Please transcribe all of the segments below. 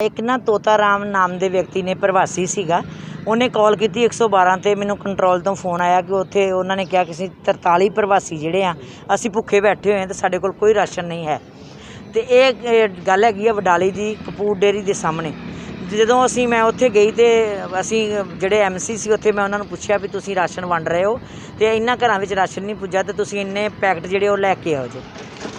ਇੱਕ ਨਾ ਤੋਤਾ ਰਾਮ ਨਾਮ ਦੇ ਵਿਅਕਤੀ ਨੇ ਪ੍ਰਵਾਸੀ ਸੀਗਾ। ਉਹਨੇ ਕਾਲ ਕੀਤੀ 112 ਤੇ ਮੈਨੂੰ ਕੰਟਰੋਲ ਤੋਂ ਫੋਨ ਆਇਆ ਕਿ ਉੱਥੇ ਉਹਨਾਂ ਨੇ ਕਿਹਾ ਕਿ ਅਸੀਂ 43 ਪ੍ਰਵਾਸੀ ਜਿਹੜੇ ਆ, ਅਸੀਂ ਭੁੱਖੇ ਬੈਠੇ ਹੋਏ ਹਾਂ ਤੇ ਸਾਡੇ ਕੋਲ ਕੋਈ ਰਾਸ਼ਨ ਨਹੀਂ ਹੈ। ਤੇ ਇਹ ਇਹ ਗੱਲ ਹੈਗੀ ਆ ਵਡਾਲੀ ਦੀ ਕਪੂਰ ਡੇਰੀ ਦੇ ਸਾਹਮਣੇ। ਜਦੋਂ ਅਸੀਂ, ਮੈਂ ਉੱਥੇ ਗਈ ਤੇ ਅਸੀਂ ਜਿਹੜੇ ਐਮਸੀ ਸੀ ਉੱਥੇ ਮੈਂ ਉਹਨਾਂ ਨੂੰ ਪੁੱਛਿਆ ਵੀ ਤੁਸੀਂ ਰਾਸ਼ਨ ਵੰਡ ਰਹੇ ਹੋ ਤੇ ਇੰਨਾ ਘਰਾਂ ਵਿੱਚ ਰਾਸ਼ਨ ਨਹੀਂ ਪੁੱਜਾ ਤੇ ਤੁਸੀਂ ਇੰਨੇ ਪੈਕਟ ਜਿਹੜੇ ਉਹ ਲੈ ਕੇ ਆਓ ਜੀ।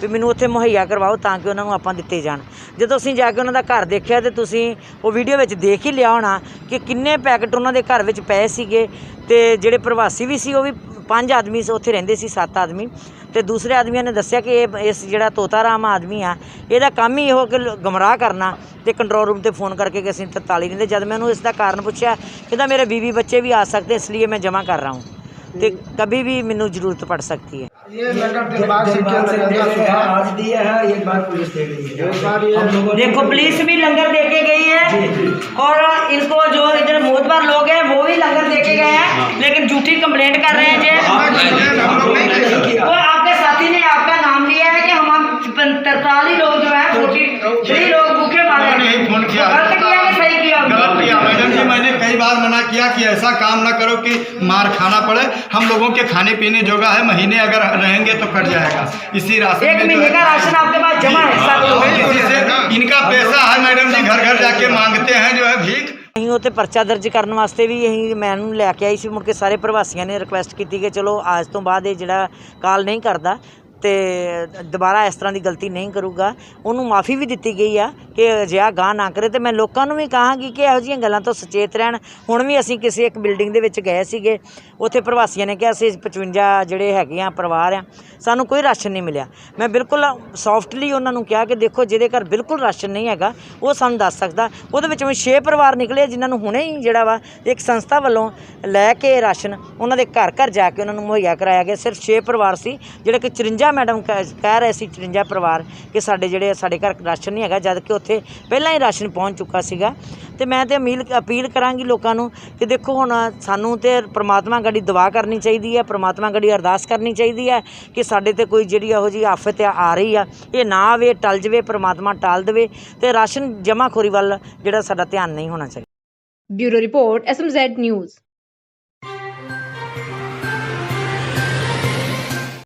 ਵੀ ਮੈਨੂੰ ਉੱਥੇ ਮੁਹੱਈਆ ਕਰਵਾਓ ਤਾਂ ਕਿ ਉਹਨਾਂ ਨੂੰ ਆਪਾਂ ਦਿੱਤੇ ਜਾਣ। ਜਦੋਂ ਅਸੀਂ ਜਾ ਕੇ ਉਹਨਾਂ ਦਾ ਘਰ ਦੇਖਿਆ ਤੇ ਤੁਸੀਂ ਉਹ ਵੀਡੀਓ ਵਿੱਚ ਦੇਖ ਹੀ ਲਿਆ ਹੋਣਾ ਕਿ ਕਿੰਨੇ ਪੈਕਟ ਉਹਨਾਂ ਦੇ ਘਰ ਵਿੱਚ ਪਏ ਸੀਗੇ ਤੇ ਜਿਹੜੇ ਪ੍ਰਵਾਸੀ ਵੀ ਸੀ, ਉਹ ਵੀ ਪੰਜ ਆਦਮੀ ਸੀ, ਉੱਥੇ ਰਹਿੰਦੇ ਸੀ, ਸੱਤ ਆਦਮੀ। ਤੇ ਦੂਸਰੇ ਆਦਮੀਆਂ ਨੇ ਦੱਸਿਆ ਕਿ ਇਹ ਇਸ ਜਿਹੜਾ ਤੋਤਾ ਰਾਮ ਆਦਮੀ ਆ, ਇਹਦਾ ਕੰਮ ਹੀ ਇਹੋ ਕਿ ਗਮਰਾਹ ਕਰਨਾ ਤੇ ਕੰਟਰੋਲ ਰੂਮ ਤੇ ਫੋਨ ਕਰਕੇ ਕਿ ਅਸੀਂ 43 ਦਿੰਦੇ। ਜਦ ਮੈਂ ਉਹਨੂੰ ਇਸ ਦਾ ਕਾਰਨ ਪੁੱਛਿਆ, ਕਹਿੰਦਾ, ਮੇਰੇ ਬੀਵੀ ਬੱਚੇ ਵੀ ਆ ਸਕਦੇ, ਇਸ ਲਈ ਮੈਂ ਜਮ੍ਹਾਂ ਕਰ ਰਹਾ ਹਾਂ। ਤੇ ਕभी ਵੀ ਮੈਨੂੰ ਜ਼ਰੂਰਤ ਪੜ ਸਕਦੀ ਹੈ। ये आज दिया है एक बार पुलिस दे गई है देखो पुलिस भी लंगर दे के गई है। और इनको जो इधर मोतबर लोग हैं वो भी लंगर दे के गए हैं। लेकिन झूठी कंप्लेंट कर रहे हैं जे नहीं किया और आपके साथी ने आपका नाम लिया है कि हम तरताली लोग जो है फोर्टी थ्री लोग भूखे मारे उन्होंने यही फ़ोन किया तो गलत किया कि सही किया गलत किया मैडम जी मैंने कई बार मना किया कि ऐसा काम ना करो कि मार खाना पड़े हम लोगों के खाने पीने जोगा है महीने अगर रहेंगे तो कट जाएगा इसी राशन एक में जो महीने है- का राशन आपके पास जमा है सात और लोगों किसी से इनका पैसा है मैडम जी घर घर जाके मांगते हैं जो है भीख ਅਸੀਂ ਉਹ ਤੇ ਪਰਚਾ ਦਰਜ ਕਰਨ ਵਾਸਤੇ ਵੀ ਅਸੀਂ ਮੈਂ ਨੂੰ ਲੈ ਕੇ ਆਈ ਸੀ ਮੁੜ ਕੇ ਸਾਰੇ ਪ੍ਰਵਾਸੀਆਂ ਨੇ ਰਿਕੁਐਸਟ ਕੀਤੀ ਕਿ ਚਲੋ ਅੱਜ ਤੋਂ ਬਾਅਦ ਇਹ ਜਿਹੜਾ ਕਾਲ ਨਹੀਂ ਕਰਦਾ ਤੇ ਦੁਬਾਰਾ ਇਸ ਤਰ੍ਹਾਂ ਦੀ ਗਲਤੀ ਨਹੀਂ ਕਰੂਗਾ। ਉਹਨੂੰ ਮਾਫੀ ਵੀ ਦਿੱਤੀ ਗਈ ਆ ਕਿ ਅਜਿਹਾ ਗਾਹ ਨਾ ਕਰੇ ਤੇ ਮੈਂ ਲੋਕਾਂ ਨੂੰ ਵੀ ਕਹਾਂਗੀ ਕਿ ਇਹੋ ਜਿਹੀਆਂ ਗੱਲਾਂ ਤੋਂ ਸੁਚੇਤ ਰਹਿਣ। ਹੁਣ ਵੀ ਅਸੀਂ ਕਿਸੇ ਇੱਕ ਬਿਲਡਿੰਗ ਦੇ ਵਿੱਚ ਗਏ ਸੀਗੇ, ਉੱਥੇ ਪ੍ਰਵਾਸੀਆਂ ਨੇ ਕਿਹਾ, ਅਸੀਂ 55 ਜਿਹੜੇ ਹੈਗੇ ਆ, ਪਰਿਵਾਰ ਆ, ਸਾਨੂੰ ਕੋਈ ਰਾਸ਼ਨ ਨਹੀਂ ਮਿਲਿਆ। ਮੈਂ ਬਿਲਕੁਲ ਸੌਫਟਲੀ ਉਹਨਾਂ ਨੂੰ ਕਿਹਾ ਕਿ ਦੇਖੋ, ਜਿਹਦੇ ਘਰ ਬਿਲਕੁਲ ਰਾਸ਼ਨ ਨਹੀਂ ਹੈਗਾ, ਉਹ ਸਾਨੂੰ ਦੱਸ ਸਕਦਾ। ਉਹਦੇ ਵਿੱਚੋਂ 6 ਪਰਿਵਾਰ ਨਿਕਲੇ ਜਿਨ੍ਹਾਂ ਨੂੰ ਹੁਣੇ ਹੀ ਜਿਹੜਾ ਵਾ ਇੱਕ ਸੰਸਥਾ ਵੱਲੋਂ ਲੈ ਕੇ ਰਾਸ਼ਨ ਉਹਨਾਂ ਦੇ ਘਰ ਘਰ ਜਾ ਕੇ ਉਹਨਾਂ ਨੂੰ ਮੁਹੱਈਆ ਕਰਾਇਆ ਗਿਆ। ਸਿਰਫ 6 ਪਰਿਵਾਰ ਸੀ, ਜਿਹੜੇ ਕਿ 54 ਮੈਡਮ ਕਹਿ ਕਹਿ ਰਹੇ ਸੀ 54 ਪਰਿਵਾਰ, ਕਿ ਸਾਡੇ ਜਿਹੜੇ ਸਾਡੇ ਘਰ ਰਾਸ਼ਨ ਨਹੀਂ ਹੈਗਾ, ਜਦ ਕਿ ਉੱਥੇ ਪਹਿਲਾਂ ਹੀ ਰਾਸ਼ਨ ਪਹੁੰਚ ਚੁੱਕਾ ਸੀਗਾ। ਤੇ ਮੈਂ ਤੇ ਅਮੀਲ, ਅਪੀਲ ਕਰਾਂਗੀ ਲੋਕਾਂ ਨੂੰ ਕਿ ਦੇਖੋ ਹੁਣ ਸਾਨੂੰ ਤੇ ਪ੍ਰਮਾਤਮਾ ਗੜੀ ਦੁਆ ਕਰਨੀ ਚਾਹੀਦੀ ਹੈ, ਪ੍ਰਮਾਤਮਾ ਗੜੀ ਅਰਦਾਸ ਕਰਨੀ ਚਾਹੀਦੀ ਹੈ ਕਿ ਸਾਡੇ ਤੇ ਕੋਈ ਜਿਹੜੀ ਇਹੋ ਜਿਹੀ ਆਫਤ ਆ ਰਹੀ ਆ, ਇਹ ਨਾ ਆਵੇ, ਟਲ ਜਵੇ, ਪ੍ਰਮਾਤਮਾ ਟਾਲ ਦੇਵੇ ਤੇ ਰਾਸ਼ਨ ਜਮਾਖੋਰੀ ਵੱਲ ਜਿਹੜਾ ਸਾਡਾ ਧਿਆਨ ਨਹੀਂ ਹੋਣਾ ਚਾਹੀਦਾ। Bureau Report SMZ news.